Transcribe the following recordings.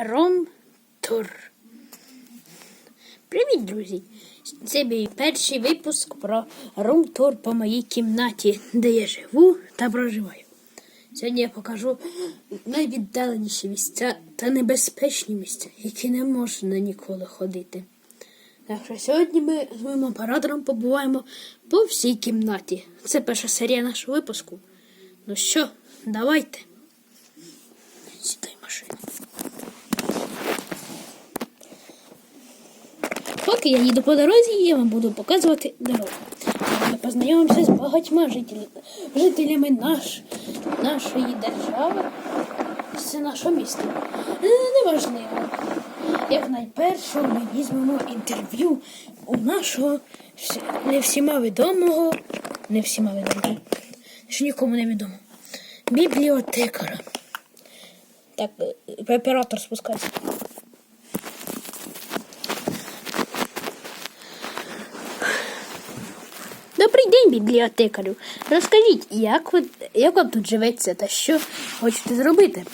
Ром-тур. Привіт, друзі! Це мій перший випуск про рум-тур по моїй кімнаті, де я живу та проживаю. Сьогодні я покажу найвіддаленіші місця та небезпечні місця, які не можна ніколи ходити. Так що сьогодні ми з моїм оператором побуваємо по всій кімнаті. Це перша серія нашого випуску. Ну що, давайте. Сідай машину. Поки я їду по дорозі, я вам буду показувати дорогу. Ми познайомимося з багатьма жителями, жителями наш, нашої держави. Це наше місто. Е, Неважливо. Як найперше ми візьмемо інтерв'ю у нашого не всіма відомого, не всіма відомого, що нікому не відомо. Бібліотекара. Так, е, оператор спускайся. Добрий день, бібліотекарю. Розкажіть, як, ви, як вам тут живеться та що хочете зробити?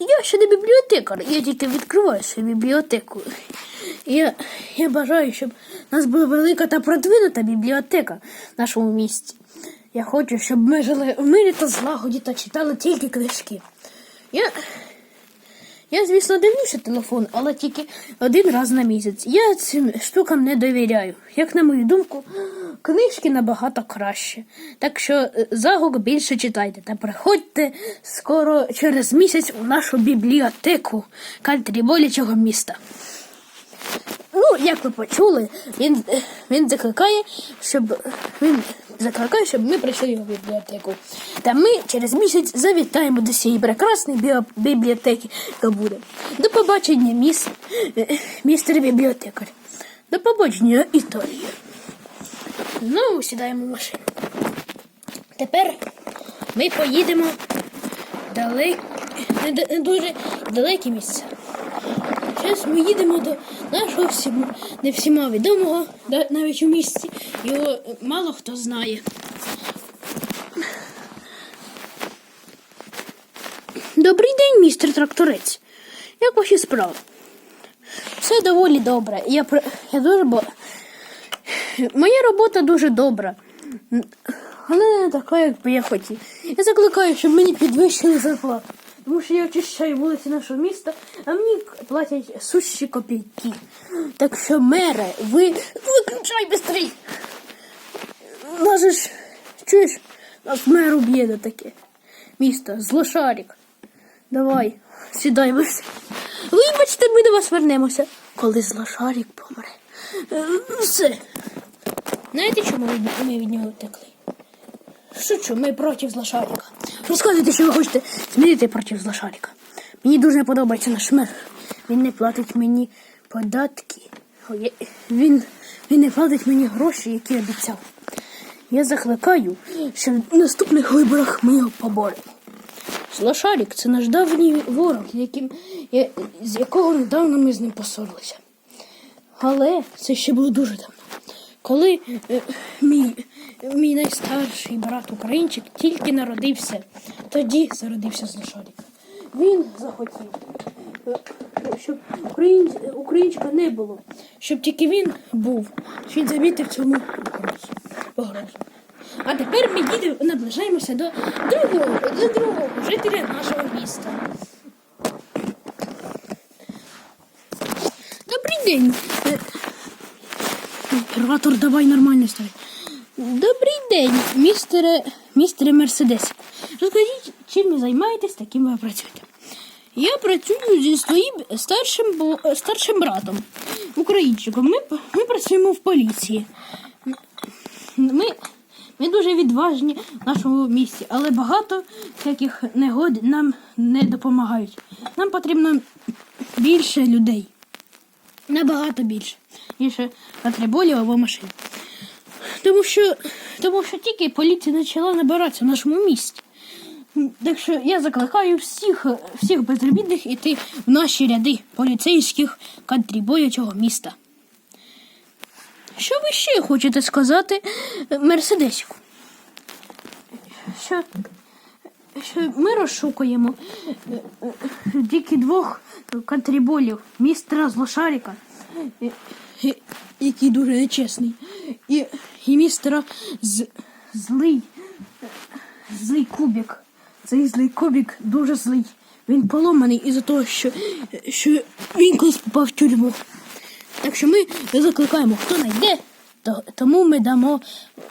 Я ще не бібліотекар, я тільки відкриваю свою бібліотеку. Я, я бажаю, щоб у нас була велика та продвинута бібліотека в нашому місті. Я хочу, щоб ми жили в мирі та злагоді та читали тільки книжки. Я, я, звісно, дивлюся телефон, але тільки один раз на місяць. Я цим штукам не довіряю. Як на мою думку, книжки набагато краще. Так що е, загук більше читайте та приходьте скоро через місяць у нашу бібліотеку кантрі болячого міста. Ну, як ви почули, він, він закликає, щоб він закликає, щоб ми прийшли в бібліотеку. Та ми через місяць завітаємо до цієї прекрасної бібліотеки, буде. До побачення, міс, містер бібліотекар. До побачення, Італія. Знову сідаємо в машину. Тепер ми поїдемо далекі, не не дуже далекі місця. Зараз ми їдемо до нашого всім, не всіма відомого, навіть у місті. Його е, мало хто знає. Добрий день, містер тракторець. Як ваші справи? Все доволі добре. Я, я дуже бо... Моя робота дуже добра. Але не така, як би я хотів. Я закликаю, щоб мені підвищили зарплату. Тому що я очищаю вулиці нашого міста, а мені платять сущі копійки. Так що, мере, ви виключай бистрій. Нас ж, чуєш, нас мер уб'є на таке. Місто, злошарик. Давай, сідай вись. Вибачте, ми до вас вернемося, коли злошарик помре. Е, Все. Знаєте, чому ми від нього втекли? Шучу, ми проти злошарика. Розказуйте, що ви хочете змінити проти злошарика. Мені дуже подобається наш мер. Він не платить мені податки. Він, він не платить мені гроші, які обіцяв. Я закликаю, що в наступних виборах ми його поборемо. Злошарик це наш давній ворог, яким, я- з якого недавно ми з ним посорилися. Але це ще було дуже давно. Коли е, мій, мій найстарший брат українчик тільки народився, тоді зародився злошарик. Він захотів, е, щоб україн, українчика не було, щоб тільки він був. Він замітив цьому погрозу. А тепер ми їдемо, наближаємося до другого, до другого жителя нашого міста. Добрий день. Е, Оператор, давай нормально ставай. Добрий день, містере, містере Мерседес. Розкажіть, чим ви займаєтесь, таким ви працюєте. Я працюю зі своїм старшим, старшим братом, українчиком. Ми, ми працюємо в поліції. Ми, ми дуже відважні в нашому місті, але багато всяких негод нам не допомагають. Нам потрібно більше людей. Набагато більше, ніж катриболів або машин. Тому що, тому що тільки поліція почала набиратися в нашому місті. Так що я закликаю всіх, всіх безробітних іти в наші ряди поліцейських кантрібоячого міста. Що ви ще хочете сказати Мерседесіку? Що, що ми розшукуємо е, е, тільки двох контріболів, містера Злошаріка, е, який дуже нечесний, і, і містера з, злий, злий кубик. Цей злий кубик дуже злий. Він поломаний із-за того, що, що він колись попав в тюрму. Так що ми закликаємо, хто знайде, то, тому ми дамо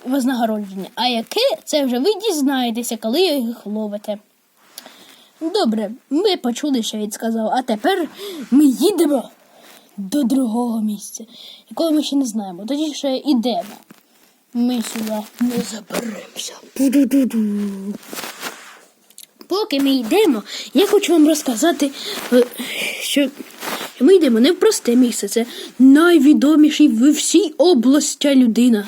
вознагородження. А яке, це вже ви дізнаєтеся, коли їх ловите. Добре, ми почули, що він сказав, а тепер ми їдемо до другого місця, якого ми ще не знаємо. Тоді ще йдемо. Ми сюди не заберемося. Поки ми йдемо, я хочу вам розказати, е, що ми йдемо не в просте місце. Це найвідоміший в всій області людина.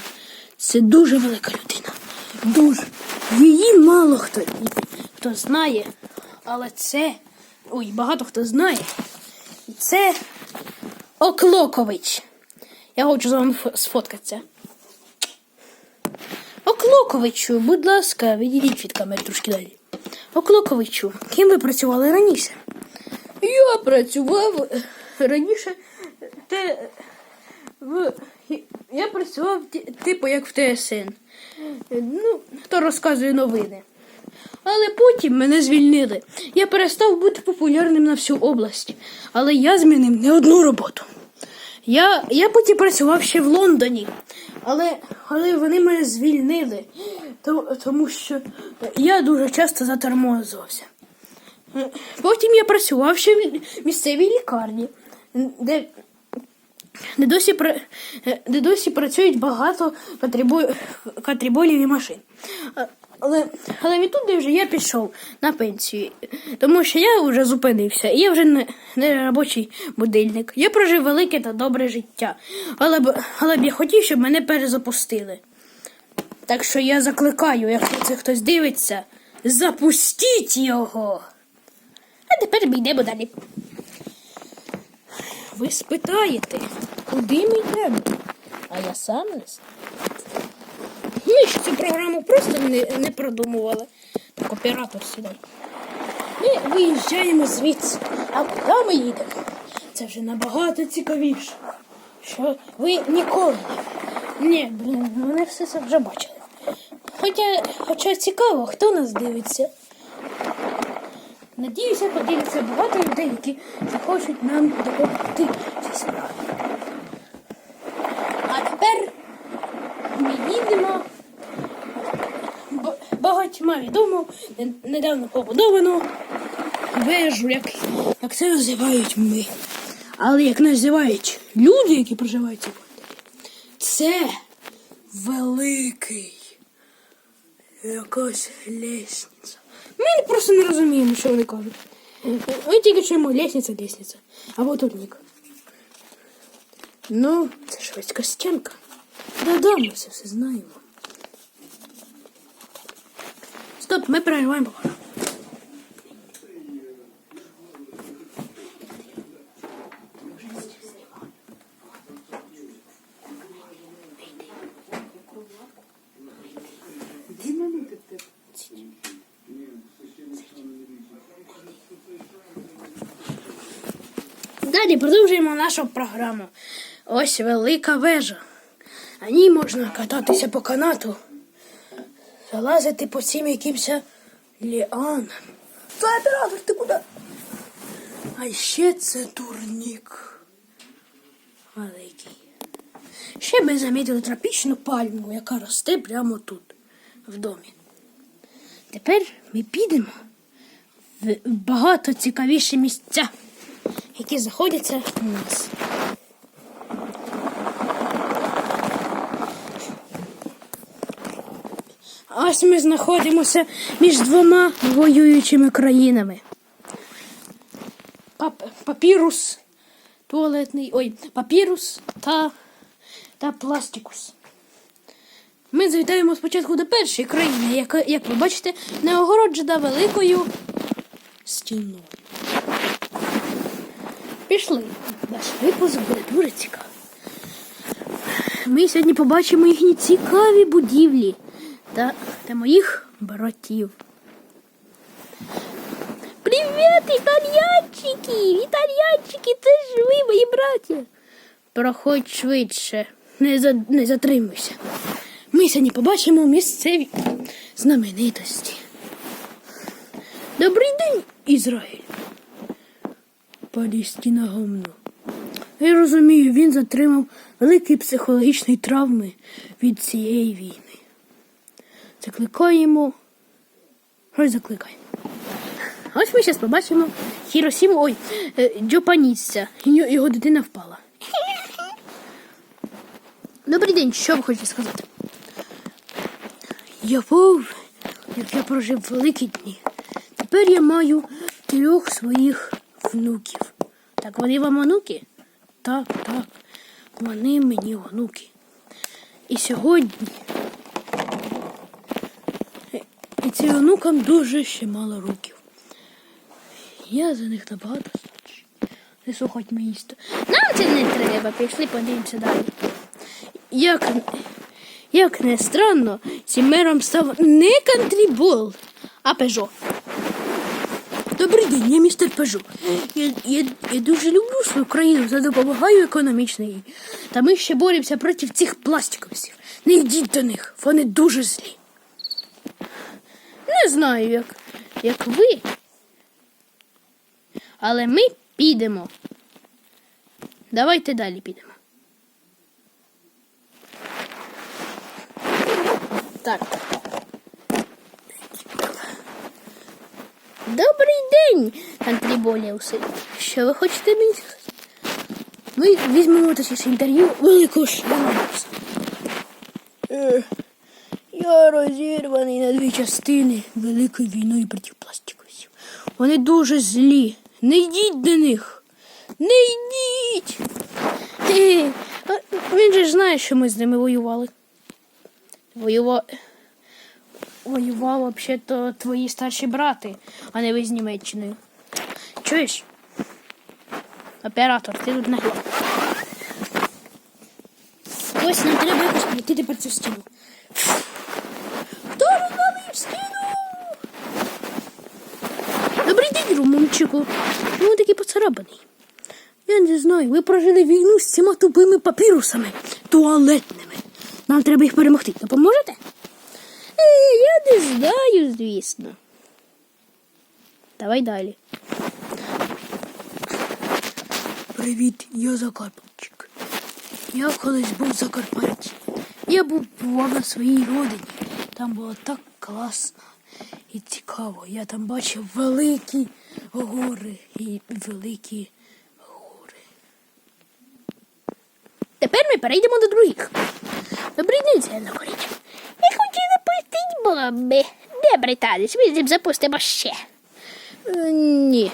Це дуже велика людина. Дуже. Її мало хто, хто знає, але це. Ой, багато хто знає. Це Оклокович. Я хочу з вами фо- сфоткатися. Оклоковичу, будь ласка, відійдіть від камери трошки далі. Оклоковичу, ким ви працювали раніше? Я працював е, раніше. Те, в, я працював типу як в ТСН. Е, Ну, хто розказує новини. Але потім мене звільнили. Я перестав бути популярним на всю область. Але я змінив не одну роботу. Я, я потім працював ще в Лондоні, але, але вони мене звільнили, то- тому що я дуже часто затормозувався. Потім я працював ще в місцевій лікарні, де, де, досі, де досі працюють багато катріболів і машин. Але, але відтуди вже я пішов на пенсію, тому що я вже зупинився, і я вже не, не робочий будильник. Я прожив велике та добре життя, але б, але б я хотів, щоб мене перезапустили. Так що я закликаю, якщо це хтось дивиться, запустіть його. А тепер ми йдемо далі. Ви спитаєте, куди ми йдемо? А я сам не знаю. Ми ж цю програму просто не, не продумували. Так, оператор сідай. Ми виїжджаємо звідси. А куди ми їдемо? Це вже набагато цікавіше. Що ви ніколи. Ні, блін, вони все це вже бачили. Хоча, хоча цікаво, хто нас дивиться. Надіюся, подивиться багато людей, які захочуть нам допомогти цій справі. А тепер ми їдемо багатьма відомо, не- недавно побудовану вежу, як, як це називають ми. Але як називають люди, які проживають цій це великий якась лестниця. Ми просто не розуміємо, що вони кажуть. Ми тільки чуємо лестниця, лестниця. Або турнік. Ну, це шведська стінка. Да-да, все знаємо. Стоп, ми перериваємо поворот. Далі продовжуємо нашу програму. Ось велика вежа. На ній можна кататися по канату, залазити по цим якимось ліанам. Це оператор, ти куди? А ще це турнік. Великий. Ще ми замітили тропічну пальму, яка росте прямо тут, в домі. Тепер ми підемо в багато цікавіші місця, які знаходяться у нас. Ось ми знаходимося між двома воюючими країнами. Пап, папірус туалетний, ой, папірус та, та пластикус. Ми завітаємо спочатку до першої країни, яка, як ви бачите, не огороджена великою стіною. Пішли. Наш випуск буде дуже цікавий. Ми сьогодні побачимо їхні цікаві будівлі та, та моїх братів. Привіт, італьянчики! Італьянчики, це ж ви, мої браття. Проходь швидше, не, за, не затримуйся. Ми сьогодні побачимо місцеві знаменитості. Добрий день, Ізраїль. Палістіна гомно. Я розумію, він затримав великі психологічні травми від цієї війни. Закликаємо. Ось закликаємо. Ось ми зараз побачимо Хіросіму, ой, е, Джопанісця. Його дитина впала. Добрий день, що ви хочете сказати? Я пов, як я прожив великі дні. Тепер я маю трьох своїх внуків. Так вони вам онуки? Так, так. Вони мені онуки. І сьогодні. І цим онукам дуже ще мало років. Я за них набагато старший. Не слухать місто. Нам це не треба, пішли подивимося далі. Як, як не странно, цим мером став не кантрібол, а Пежо. Добрий день, я містер Пежо. Я, я, я дуже люблю свою країну та допомагаю економічно їй. Та ми ще боремося проти цих пластиковців. Не йдіть до них, вони дуже злі. Не знаю, як, як ви. Але ми підемо. Давайте далі підемо. Так. Добрий день, Антріболіуси. Що ви хочете мені? Ми візьмемо точніше інтерв'ю великого шлямуса. Е, я розірваний на дві частини великою війною проти пластиковців. Вони дуже злі. Не йдіть до них. Не йдіть. Е, він же знає, що ми з ними воювали. Воював. Воював взагалі-то твої старші брати, а не ви з Німеччиною. Чуєш? Оператор, ти тут не глав. Ось нам треба якось пройти тепер цю стіну. Хто розвалив стіну? Добрий день, Румунчику. Ну, такий поцарапаний. Я не знаю, ви прожили війну з цими тупими папірусами туалетними. Нам треба їх перемогти. Допоможете? Е, я не знаю, звісно. Давай далі. Привіт, я Закарпатчик. Я колись був в Закарпатті. Я був бував на своїй родині. Там було так класно і цікаво. Я там бачив великі гори і великі гори. Тепер ми перейдемо до других. Добрий день, Зелена Я хотіла пустити бомби. Де британець? Ми з ним запустимо ще. Е, Ні.